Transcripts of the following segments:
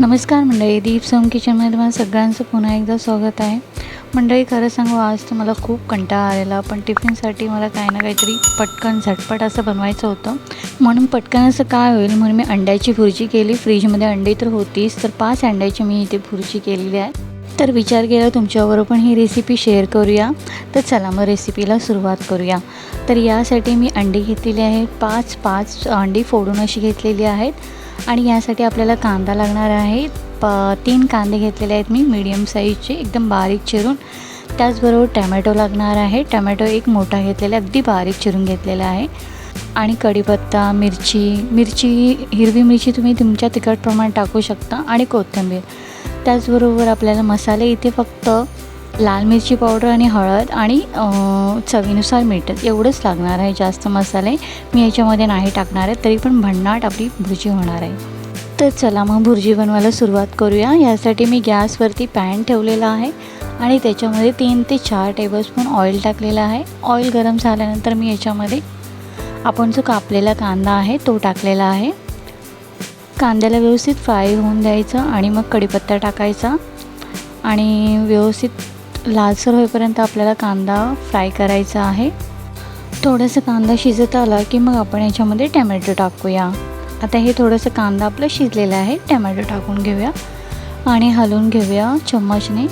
नमस्कार मंडळी दीप सोम किचनमध्ये तुम्हाला सगळ्यांचं पुन्हा एकदा स्वागत आहे. मंडळी खरं सांगू आज तर मला खूप कंटाळा आलेला पण टिफिनसाठी मला काही ना काहीतरी पटकन झटपट असं बनवायचं होतं. म्हणून पटकन असं काय होईल म्हणून मी अंड्याची भुर्जी केली. फ्रीजमध्ये अंडी तर होतीच तर पाच अंड्याची मी इथे भुर्जी केलेली आहे. तर विचार केला तुमच्याबरोबर पण ही रेसिपी शेअर करूया. तर चला मग रेसिपीला सुरुवात करूया. तर यासाठी मी अंडी घेतलेली आहेत पाच पाच अंडी फोडून अशी घेतलेली आहेत. आणि यासाठी आपल्याला कांदा लागणार आहे. प तीन कांदे घेतलेले आहेत मी मीडियम साईजचे एकदम बारीक चिरून. त्याचबरोबर टॅमॅटो लागणार आहे. टॅमॅटो एक मोठा घेतलेला अगदी बारीक चिरून घेतलेला आहे. आणि कढीपत्ता मिरची मिरची हिरवी मिरची तुम्ही तुमच्या तिखट प्रमाणात टाकू शकता आणि कोथिंबीर. त्याचबरोबर आपल्याला मसाले इथे फक्त लाल मिरची पावडर आणि हळद आणि चवीनुसार मीठ एवढंच लागणार आहे जास्त मसाले. मी याच्यामध्ये नाही टाकणार आहे तरी पण भन्नाट आपली भुर्जी होणार आहे. तर चला मग भुर्जी बनवायला सुरुवात करूया. यासाठी मी गॅसवरती पॅन ठेवलेला आहे आणि त्याच्यामध्ये तीन ते चार टेबलस्पून ऑइल टाकलेलं आहे. ऑइल गरम झाल्यानंतर मी याच्यामध्ये आपण जो कापलेला कांदा आहे तो टाकलेला आहे. कांद्याला व्यवस्थित फ्राय होऊन द्यायचं आणि मग कढीपत्ता टाकायचा आणि व्यवस्थित लालसर होईपर्यंत आपल्याला कांदा फ्राय करायचा आहे. थोडंसं कांदा शिजत आला की मग आपण याच्यामध्ये टॅमॅटो टाकूया. आता हे थोडंसं कांदा आपलं शिजलेलं आहे टॅमॅटो टाकून घेऊया आणि हलवून घेऊया चम्मचने.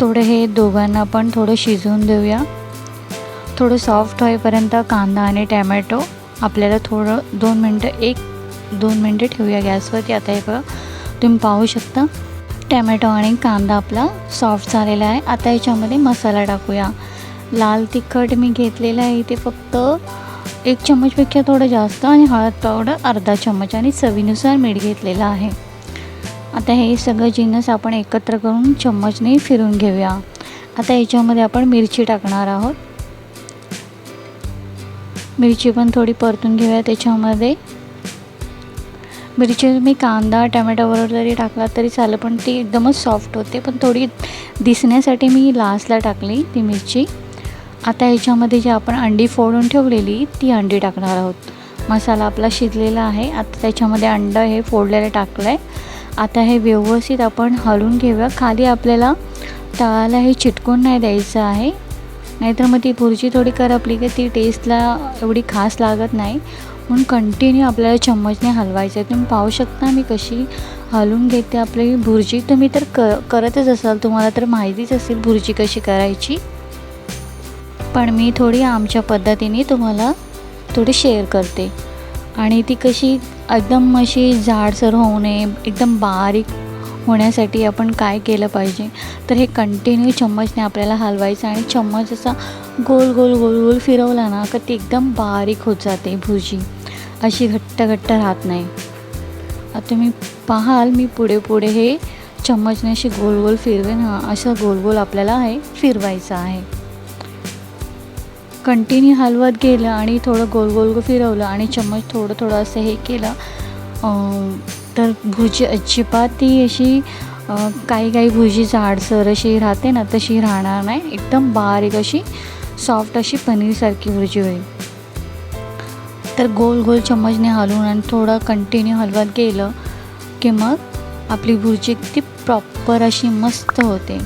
थोडं हे दोघांना पण थोडं शिजवून देऊया. थोडं सॉफ्ट होईपर्यंत कांदा आणि टॅमॅटो आपल्याला थोडं दोन मिनटं एक दोन मिनटं ठेवूया गॅसवरती. आता हे बघा तुम्ही पाहू शकता. टॅमॅटो आणि कांदा आपला सॉफ्ट झालेला आहे. आता याच्यामध्ये मसाला टाकूया. लाल तिखट मी घेतलेलं आहे. इथे फक्त एक चम्मचपेक्षा थोडं जास्त आणि हळद पावडर अर्धा चम्मच आणि चवीनुसार मीठ घेतलेलं आहे. आता हे सगळं जिन्नस आपण एकत्र करून चम्मचने फिरून घेऊया. आता याच्यामध्ये आपण मिरची टाकणार आहोत. मिरची पण थोडी परतून घेऊया. त्याच्यामध्ये मिरची मी कांदा टमॅटोबरोबर जरी टाकला तरी चालेल पण ती एकदमच सॉफ्ट होते. पण थोडी दिसण्यासाठी मी लास्टला टाकली ती मिरची. आता ह्याच्यामध्ये जी आपण अंडी फोडून ठेवलेली ती अंडी टाकणार आहोत. मसाला आपला शिजलेला आहे. आता त्याच्यामध्ये अंडं हे फोडलेलं टाकलं आहे आता हे व्यवस्थित आपण हलवून घेऊया. खाली आपल्याला तळाला हे चिटकून नाही द्यायचं आहे. नाहीतर मग ती भुर्जी थोडी करपली की ती टेस्टला एवढी खास लागत नाही. म्हणून कंटिन्यू आपल्याला चम्मचने हलवायचं आहे. तुम्ही पाहू शकता मी कशी हलवून घेते आपली भुर्जी. तुम्ही तर क करतच असाल तुम्हाला तर माहितीच असेल भुर्जी कशी करायची. पण मी थोडी आमच्या पद्धतीने तुम्हाला थोडी शेअर करते. आणि ती कशी एकदम अशी जाडसर होऊ नये एकदम बारीक होण्यासाठी आपण काय केलं पाहिजे? तर हे कंटिन्यू चम्मचने आपल्याला हलवायचं आणि चम्मच असा गोल गोल गोल गोल फिरवला ना का ती एकदम बारीक होत जाते भुजी अशी घट्ट घट्ट राहत नाही. आता तुम्ही पाहाल मी पुढे पुढे हे चम्मचने अशी गोल गोल फिरवेन. ना असं गोल गोल आपल्याला हे फिरवायचं आहे. कंटिन्यू हलवत गेलं आणि थोडं गोल गोल फिरवलं आणि चम्मच थोडं थोडं असं हे केलं. तर भुजी अजिबात ती अशी काही काही भुजी जाडसर अशी राहते ना तशी राहणार नाही. एकदम बारीक अशी सॉफ्ट अशी पनीरसारखी भुर्जी होईल. तर गोल गोल चम्मचने हलवून आणि थोडं कंटिन्यू हलवत गेलं की मग आपली भुर्जी ती प्रॉपर अशी मस्त होते.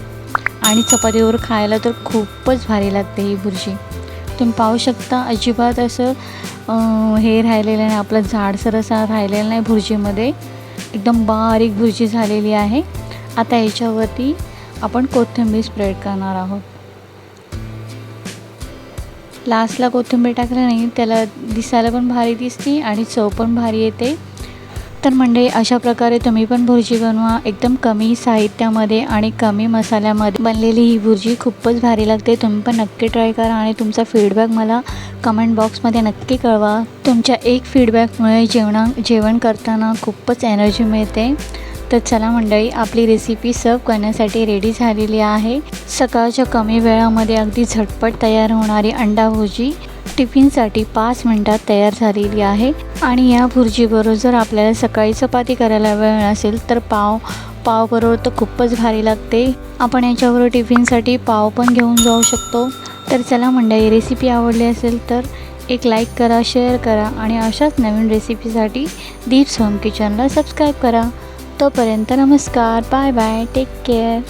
आणि चपातीवर खायला तर खूपच भारी लागते ही भुर्जी तुम्ही पाहू शकता अजिबात असं हे राहिलेलं नाही आपलं जाडसर असा राहिलेलं नाही भुर्जीमध्ये एकदम बारीक भुर्जी झालेली आहे. आता याच्यावरती आपण कोथिंबीर स्प्रेड करणार आहोत. लास्टला कोथिंबीर टाकलं नाही त्याला दिसायला पण भारी दिसते आणि चव पण भारी येते. तर मंडळी अशा प्रकारे तुम्ही पण भुर्जी बनवा. एकदम कमी साहित्यामध्ये आणि कमी मसाल्यामध्ये बनलेली ही भुर्जी खूपच भारी लागते. तुम्ही पण नक्की ट्राय करा आणि तुमचा फीडबॅक मला कमेंट बॉक्समध्ये नक्की कळवा. तुमच्या एक फीडबॅकमुळे जेवणा जेवण करताना खूपच एनर्जी मिळते. तर चला मंडळी आपली रेसिपी सर्व करण्यासाठी रेडी झालेली आहे. सकाळच्या कमी वेळामध्ये अगदी झटपट तयार होणारी अंडा भुर्जी. टिफिनसाठी पाच मिनटात तयार झालेली आहे. आणि या भुर्जीबरोबर जर आपल्याला सकाळी चपाती करायला वेळ नसेल तर पाव पावबरोबर तर खूपच भारी लागते. आपण याच्याबरोबर टिफिनसाठी पाव पण घेऊन जाऊ शकतो. तर चला मंडळी रेसिपी आवडली असेल तर एक लाईक करा शेअर करा आणि अशाच नवीन रेसिपीसाठी दीप्स होम किचनला सबस्क्राईब करा. तोपर्यंत नमस्कार बाय बाय टेक केअर